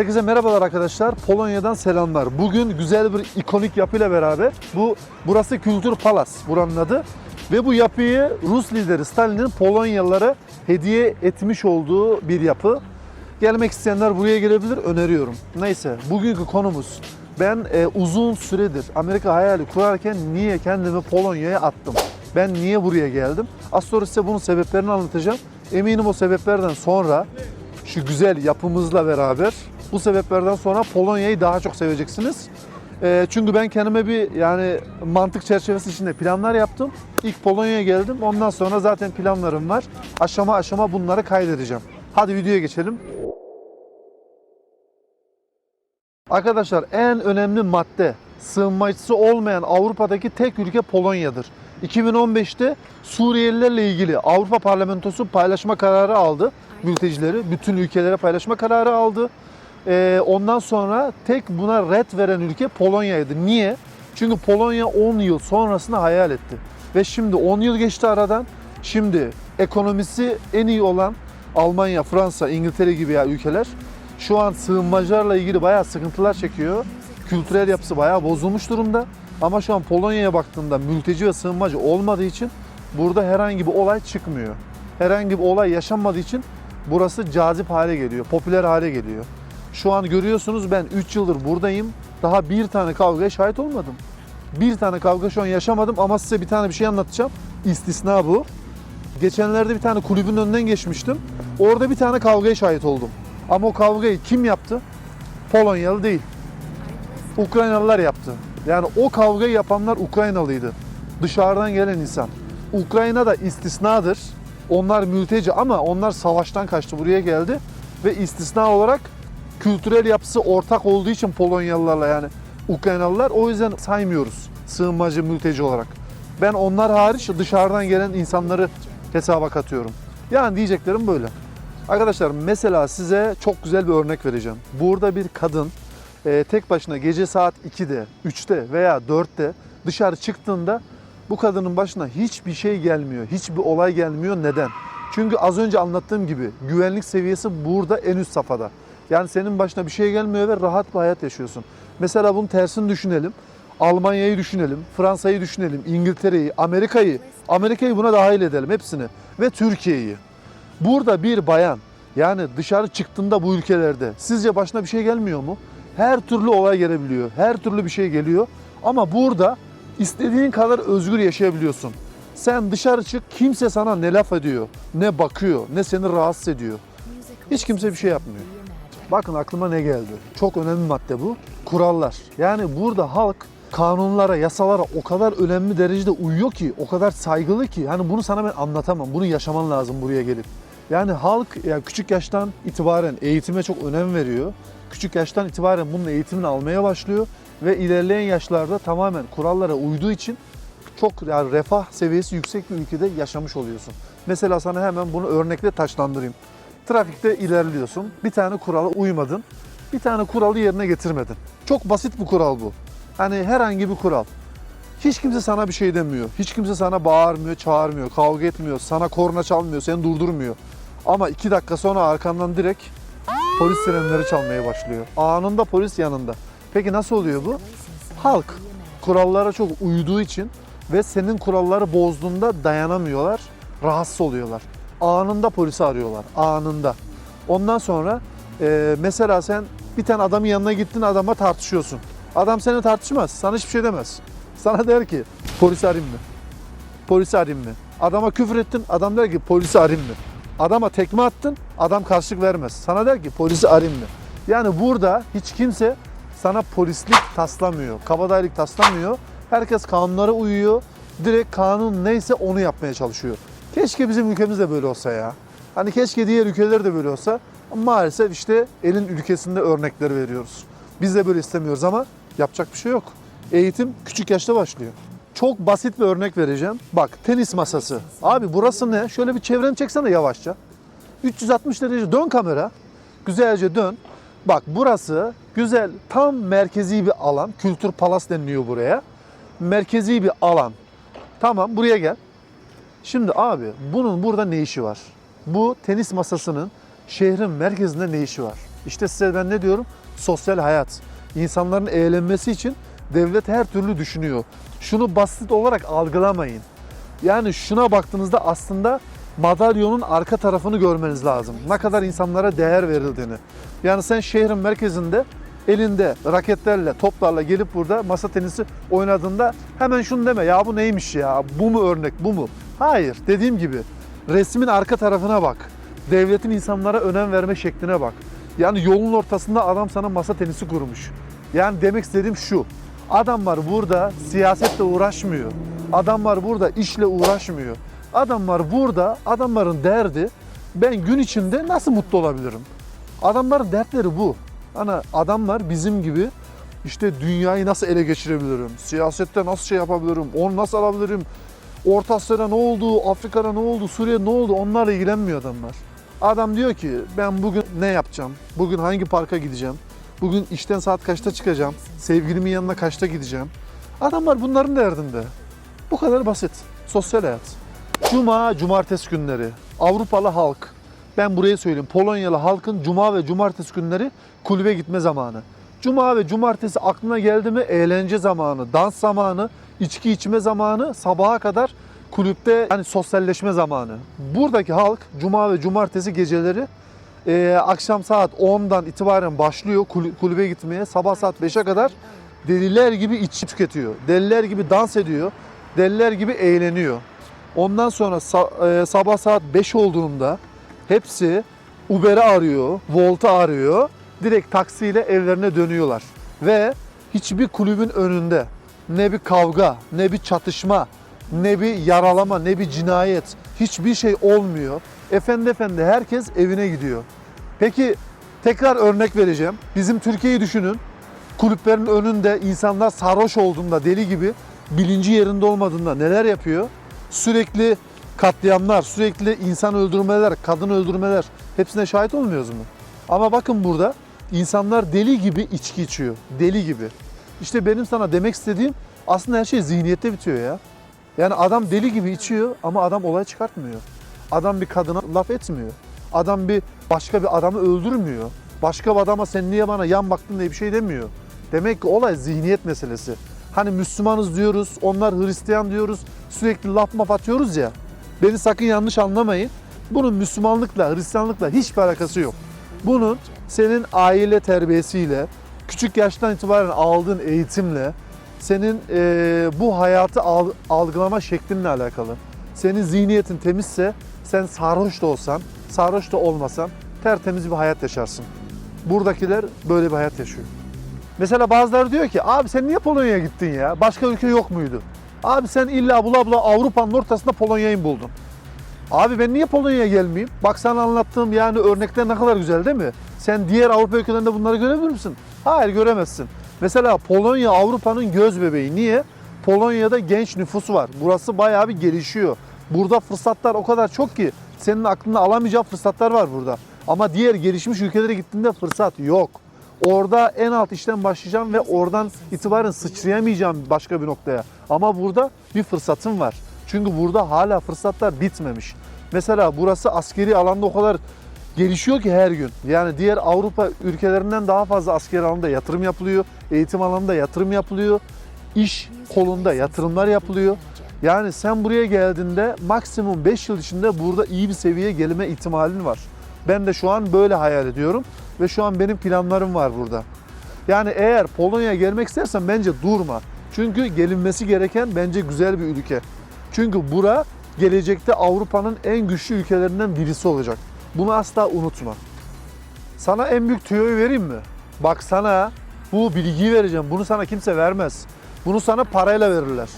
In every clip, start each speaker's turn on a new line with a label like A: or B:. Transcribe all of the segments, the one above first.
A: Herkese merhabalar arkadaşlar. Polonya'dan selamlar. Bugün güzel bir ikonik yapıyla beraber bu burası Kültür Palas buranın adı ve bu yapıyı Rus lideri Stalin'in Polonyalılara hediye etmiş olduğu bir yapı. Gelmek isteyenler buraya gelebilir öneriyorum. Neyse bugünkü konumuz ben e, uzun süredir Amerika hayali kurarken niye kendimi Polonya'ya attım? Ben niye buraya geldim? Az sonra size bunun sebeplerini anlatacağım. Eminim o sebeplerden sonra şu güzel yapımızla beraber bu sebeplerden sonra Polonya'yı daha çok seveceksiniz. Ee, çünkü ben kendime bir yani mantık çerçevesi içinde planlar yaptım. İlk Polonya'ya geldim. Ondan sonra zaten planlarım var. Aşama aşama bunları kaydedeceğim. Hadi videoya geçelim. Arkadaşlar en önemli madde sığınmacısı olmayan Avrupa'daki tek ülke Polonya'dır. 2015'te Suriyelilerle ilgili Avrupa Parlamentosu paylaşma kararı aldı. Mültecileri bütün ülkelere paylaşma kararı aldı. Ee, ondan sonra tek buna red veren ülke Polonya'ydı. Niye? Çünkü Polonya 10 yıl sonrasını hayal etti. Ve şimdi 10 yıl geçti aradan. Şimdi ekonomisi en iyi olan Almanya, Fransa, İngiltere gibi ya ülkeler şu an sığınmacılarla ilgili bayağı sıkıntılar çekiyor. Kültürel yapısı bayağı bozulmuş durumda. Ama şu an Polonya'ya baktığında mülteci ve sığınmacı olmadığı için burada herhangi bir olay çıkmıyor. Herhangi bir olay yaşanmadığı için burası cazip hale geliyor, popüler hale geliyor. Şu an görüyorsunuz ben 3 yıldır buradayım. Daha bir tane kavgaya şahit olmadım. Bir tane kavga şu an yaşamadım ama size bir tane bir şey anlatacağım. İstisna bu. Geçenlerde bir tane kulübün önünden geçmiştim. Orada bir tane kavgaya şahit oldum. Ama o kavgayı kim yaptı? Polonyalı değil. Ukraynalılar yaptı. Yani o kavgayı yapanlar Ukraynalıydı. Dışarıdan gelen insan. Ukrayna da istisnadır. Onlar mülteci ama onlar savaştan kaçtı buraya geldi. Ve istisna olarak kültürel yapısı ortak olduğu için Polonyalılarla yani Ukraynalılar o yüzden saymıyoruz sığınmacı mülteci olarak. Ben onlar hariç dışarıdan gelen insanları hesaba katıyorum. Yani diyeceklerim böyle. Arkadaşlar mesela size çok güzel bir örnek vereceğim. Burada bir kadın e, tek başına gece saat 2'de, 3'te veya 4'te dışarı çıktığında bu kadının başına hiçbir şey gelmiyor. Hiçbir olay gelmiyor. Neden? Çünkü az önce anlattığım gibi güvenlik seviyesi burada en üst safhada. Yani senin başına bir şey gelmiyor ve rahat bir hayat yaşıyorsun. Mesela bunun tersini düşünelim. Almanya'yı düşünelim, Fransa'yı düşünelim, İngiltere'yi, Amerika'yı, Amerika'yı buna dahil edelim hepsini ve Türkiye'yi. Burada bir bayan yani dışarı çıktığında bu ülkelerde sizce başına bir şey gelmiyor mu? Her türlü olay gelebiliyor. Her türlü bir şey geliyor. Ama burada istediğin kadar özgür yaşayabiliyorsun. Sen dışarı çık kimse sana ne laf ediyor, ne bakıyor, ne seni rahatsız ediyor. Hiç kimse bir şey yapmıyor. Bakın aklıma ne geldi. Çok önemli madde bu. Kurallar. Yani burada halk kanunlara, yasalara o kadar önemli derecede uyuyor ki, o kadar saygılı ki. Hani bunu sana ben anlatamam. Bunu yaşaman lazım buraya gelip. Yani halk yani küçük yaştan itibaren eğitime çok önem veriyor. Küçük yaştan itibaren bunun eğitimini almaya başlıyor ve ilerleyen yaşlarda tamamen kurallara uyduğu için çok yani refah seviyesi yüksek bir ülkede yaşamış oluyorsun. Mesela sana hemen bunu örnekle taşlandırayım. Trafikte ilerliyorsun. Bir tane kurala uymadın. Bir tane kuralı yerine getirmedin. Çok basit bir kural bu. Hani herhangi bir kural. Hiç kimse sana bir şey demiyor. Hiç kimse sana bağırmıyor, çağırmıyor, kavga etmiyor, sana korna çalmıyor, seni durdurmuyor. Ama iki dakika sonra arkandan direkt polis sirenleri çalmaya başlıyor. Anında polis yanında. Peki nasıl oluyor bu? Halk kurallara çok uyduğu için ve senin kuralları bozduğunda dayanamıyorlar, rahatsız oluyorlar. Anında polisi arıyorlar, anında. Ondan sonra e, mesela sen bir tane adamın yanına gittin adama tartışıyorsun. Adam seni tartışmaz, sana hiçbir şey demez. Sana der ki polisi arayayım mı? Polisi arayayım mı? Adama küfür ettin, adam der ki polisi arayayım mı? Adama tekme attın, adam karşılık vermez. Sana der ki polisi arayayım mı? Yani burada hiç kimse sana polislik taslamıyor, kabadayılık taslamıyor. Herkes kanunlara uyuyor. Direkt kanun neyse onu yapmaya çalışıyor. Keşke bizim ülkemiz de böyle olsa ya. Hani keşke diğer ülkeler de böyle olsa. Maalesef işte elin ülkesinde örnekleri veriyoruz. Biz de böyle istemiyoruz ama yapacak bir şey yok. Eğitim küçük yaşta başlıyor. Çok basit bir örnek vereceğim. Bak tenis masası. Abi burası ne? Şöyle bir çevreni çeksene yavaşça. 360 derece dön kamera. Güzelce dön. Bak burası güzel tam merkezi bir alan. Kültür Palas deniliyor buraya. Merkezi bir alan. Tamam buraya gel. Şimdi abi bunun burada ne işi var? Bu tenis masasının şehrin merkezinde ne işi var? İşte size ben ne diyorum? Sosyal hayat. İnsanların eğlenmesi için devlet her türlü düşünüyor. Şunu basit olarak algılamayın. Yani şuna baktığınızda aslında madalyonun arka tarafını görmeniz lazım. Ne kadar insanlara değer verildiğini. Yani sen şehrin merkezinde elinde raketlerle, toplarla gelip burada masa tenisi oynadığında hemen şunu deme ya bu neymiş ya, bu mu örnek, bu mu? Hayır, dediğim gibi resmin arka tarafına bak. Devletin insanlara önem verme şekline bak. Yani yolun ortasında adam sana masa tenisi kurmuş. Yani demek istediğim şu. Adamlar burada siyasetle uğraşmıyor. Adamlar burada işle uğraşmıyor. Adamlar burada, adamların derdi ben gün içinde nasıl mutlu olabilirim? Adamların dertleri bu. Hani adamlar bizim gibi işte dünyayı nasıl ele geçirebilirim? Siyasette nasıl şey yapabilirim? Onu nasıl alabilirim? Orta Asya'da ne oldu? Afrika'da ne oldu? Suriye'de ne oldu? Onlarla ilgilenmiyor adamlar. Adam diyor ki ben bugün ne yapacağım? Bugün hangi parka gideceğim? Bugün işten saat kaçta çıkacağım? Sevgilimin yanına kaçta gideceğim? Adamlar bunların derdinde. Bu kadar basit. Sosyal hayat. Cuma, cumartesi günleri. Avrupalı halk. Ben buraya söyleyeyim. Polonyalı halkın cuma ve cumartesi günleri kulübe gitme zamanı. Cuma ve cumartesi aklına geldi mi eğlence zamanı, dans zamanı, içki içme zamanı, sabaha kadar kulüpte hani sosyalleşme zamanı. Buradaki halk cuma ve cumartesi geceleri e, akşam saat 10'dan itibaren başlıyor kulü- kulübe gitmeye. Sabah saat 5'e kadar deliler gibi içki tüketiyor. Deliler gibi dans ediyor. Deliler gibi eğleniyor. Ondan sonra sa- e, sabah saat 5 olduğunda hepsi Uber'i arıyor, Volt'u arıyor. Direkt taksiyle evlerine dönüyorlar. Ve hiçbir kulübün önünde ne bir kavga, ne bir çatışma, ne bir yaralama, ne bir cinayet, hiçbir şey olmuyor. Efendi efendi herkes evine gidiyor. Peki tekrar örnek vereceğim. Bizim Türkiye'yi düşünün. Kulüplerin önünde insanlar sarhoş olduğunda deli gibi bilinci yerinde olmadığında neler yapıyor? Sürekli katliamlar, sürekli insan öldürmeler, kadın öldürmeler hepsine şahit olmuyoruz mu? Ama bakın burada insanlar deli gibi içki içiyor. Deli gibi. İşte benim sana demek istediğim aslında her şey zihniyette bitiyor ya. Yani adam deli gibi içiyor ama adam olay çıkartmıyor. Adam bir kadına laf etmiyor. Adam bir başka bir adamı öldürmüyor. Başka bir adama sen niye bana yan baktın diye bir şey demiyor. Demek ki olay zihniyet meselesi. Hani Müslümanız diyoruz, onlar Hristiyan diyoruz, sürekli laf maf atıyoruz ya. Beni sakın yanlış anlamayın. Bunun Müslümanlıkla, Hristiyanlıkla hiçbir alakası yok. Bunun senin aile terbiyesiyle, küçük yaştan itibaren aldığın eğitimle, senin eee, bu hayatı al- algılama şeklinle alakalı. Senin zihniyetin temizse sen sarhoş da olsan, sarhoş da olmasan tertemiz bir hayat yaşarsın. Buradakiler böyle bir hayat yaşıyor. Mesela bazıları diyor ki abi sen niye Polonya'ya gittin ya? Başka ülke yok muydu? Abi sen illa bula bula Avrupa'nın ortasında Polonya'yı mı buldun? Abi ben niye Polonya'ya gelmeyeyim? Bak sana anlattığım yani örnekler ne kadar güzel değil mi? Sen diğer Avrupa ülkelerinde bunları görebilir misin? Hayır göremezsin. Mesela Polonya Avrupa'nın göz bebeği. Niye? Polonya'da genç nüfus var. Burası bayağı bir gelişiyor. Burada fırsatlar o kadar çok ki senin aklında alamayacağın fırsatlar var burada. Ama diğer gelişmiş ülkelere gittiğinde fırsat yok. Orada en alt işten başlayacağım ve oradan itibaren sıçrayamayacağım başka bir noktaya. Ama burada bir fırsatım var. Çünkü burada hala fırsatlar bitmemiş. Mesela burası askeri alanda o kadar gelişiyor ki her gün. Yani diğer Avrupa ülkelerinden daha fazla askeri alanda yatırım yapılıyor. Eğitim alanında yatırım yapılıyor. iş kolunda yatırımlar yapılıyor. Yani sen buraya geldiğinde maksimum 5 yıl içinde burada iyi bir seviyeye gelme ihtimalin var. Ben de şu an böyle hayal ediyorum ve şu an benim planlarım var burada. Yani eğer Polonya'ya gelmek istersen bence durma. Çünkü gelinmesi gereken bence güzel bir ülke. Çünkü bura gelecekte Avrupa'nın en güçlü ülkelerinden birisi olacak. Bunu asla unutma. Sana en büyük tüyoyu vereyim mi? Bak sana bu bilgiyi vereceğim. Bunu sana kimse vermez. Bunu sana parayla verirler.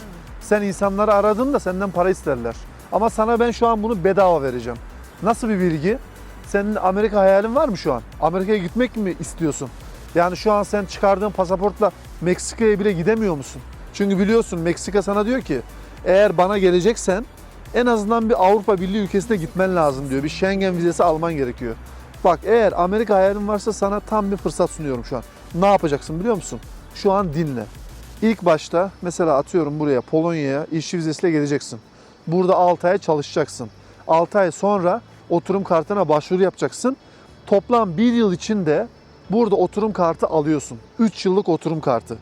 A: Sen insanları aradığında senden para isterler. Ama sana ben şu an bunu bedava vereceğim. Nasıl bir bilgi? Senin Amerika hayalin var mı şu an? Amerika'ya gitmek mi istiyorsun? Yani şu an sen çıkardığın pasaportla Meksika'ya bile gidemiyor musun? Çünkü biliyorsun Meksika sana diyor ki eğer bana geleceksen en azından bir Avrupa Birliği ülkesine gitmen lazım diyor. Bir Schengen vizesi alman gerekiyor. Bak eğer Amerika hayalin varsa sana tam bir fırsat sunuyorum şu an. Ne yapacaksın biliyor musun? Şu an dinle. İlk başta mesela atıyorum buraya Polonya'ya işçi vizesiyle geleceksin. Burada 6 ay çalışacaksın. 6 ay sonra oturum kartına başvuru yapacaksın. Toplam bir yıl içinde Burada oturum kartı alıyorsun. 3 yıllık oturum kartı.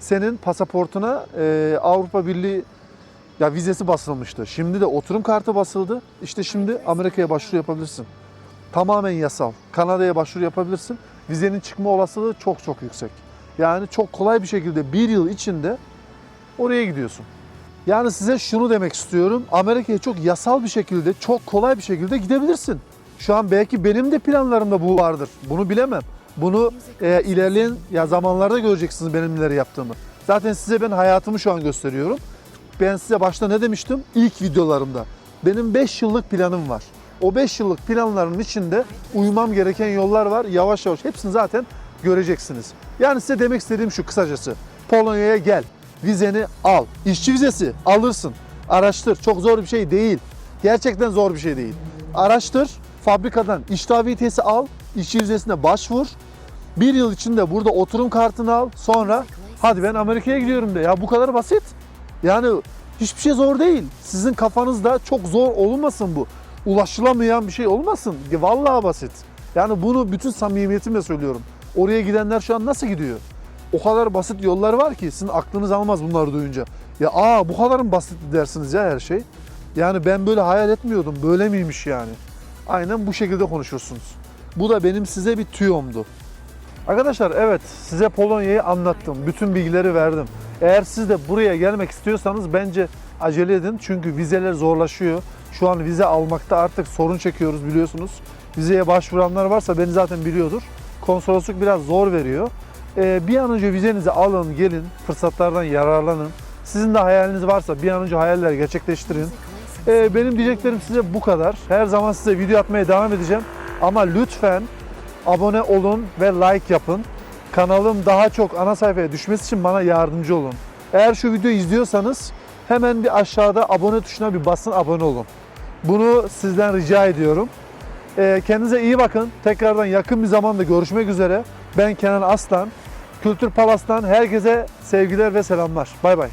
A: Senin pasaportuna e, Avrupa Birliği ya vizesi basılmıştı. Şimdi de oturum kartı basıldı. İşte şimdi Amerika'ya başvuru yapabilirsin. Tamamen yasal. Kanada'ya başvuru yapabilirsin. Vizenin çıkma olasılığı çok çok yüksek. Yani çok kolay bir şekilde bir yıl içinde oraya gidiyorsun. Yani size şunu demek istiyorum. Amerika'ya çok yasal bir şekilde, çok kolay bir şekilde gidebilirsin. Şu an belki benim de planlarımda bu vardır. Bunu bilemem. Bunu e, ilerleyen ya zamanlarda göreceksiniz benim neler yaptığımı. Zaten size ben hayatımı şu an gösteriyorum. Ben size başta ne demiştim? İlk videolarımda. Benim 5 yıllık planım var. O 5 yıllık planların içinde uymam gereken yollar var. Yavaş yavaş hepsini zaten göreceksiniz. Yani size demek istediğim şu kısacası. Polonya'ya gel. Vizeni al. İşçi vizesi alırsın. Araştır. Çok zor bir şey değil. Gerçekten zor bir şey değil. Araştır. Fabrikadan iş daviyesi al. İşçi vizesine başvur. Bir yıl içinde burada oturum kartını al. Sonra hadi ben Amerika'ya gidiyorum de. Ya bu kadar basit. Yani hiçbir şey zor değil. Sizin kafanızda çok zor olmasın bu. Ulaşılamayan bir şey olmasın. Vallahi basit. Yani bunu bütün samimiyetimle söylüyorum. Oraya gidenler şu an nasıl gidiyor? O kadar basit yollar var ki sizin aklınız almaz bunları duyunca. Ya aa bu kadar mı basit dersiniz ya her şey? Yani ben böyle hayal etmiyordum. Böyle miymiş yani? Aynen bu şekilde konuşursunuz. Bu da benim size bir tüyomdu. Arkadaşlar evet size Polonya'yı anlattım. Bütün bilgileri verdim. Eğer siz de buraya gelmek istiyorsanız bence acele edin. Çünkü vizeler zorlaşıyor. Şu an vize almakta artık sorun çekiyoruz biliyorsunuz. Vizeye başvuranlar varsa beni zaten biliyordur. Konsolosluk biraz zor veriyor. Ee, bir an önce vizenizi alın, gelin, fırsatlardan yararlanın. Sizin de hayaliniz varsa bir an önce hayaller gerçekleştirin. Ee, benim diyeceklerim size bu kadar. Her zaman size video atmaya devam edeceğim. Ama lütfen abone olun ve like yapın. Kanalım daha çok ana sayfaya düşmesi için bana yardımcı olun. Eğer şu videoyu izliyorsanız hemen bir aşağıda abone tuşuna bir basın abone olun. Bunu sizden rica ediyorum. Ee, kendinize iyi bakın. Tekrardan yakın bir zamanda görüşmek üzere. Ben Kenan Aslan. Kültür Palas'tan herkese sevgiler ve selamlar. Bay bay.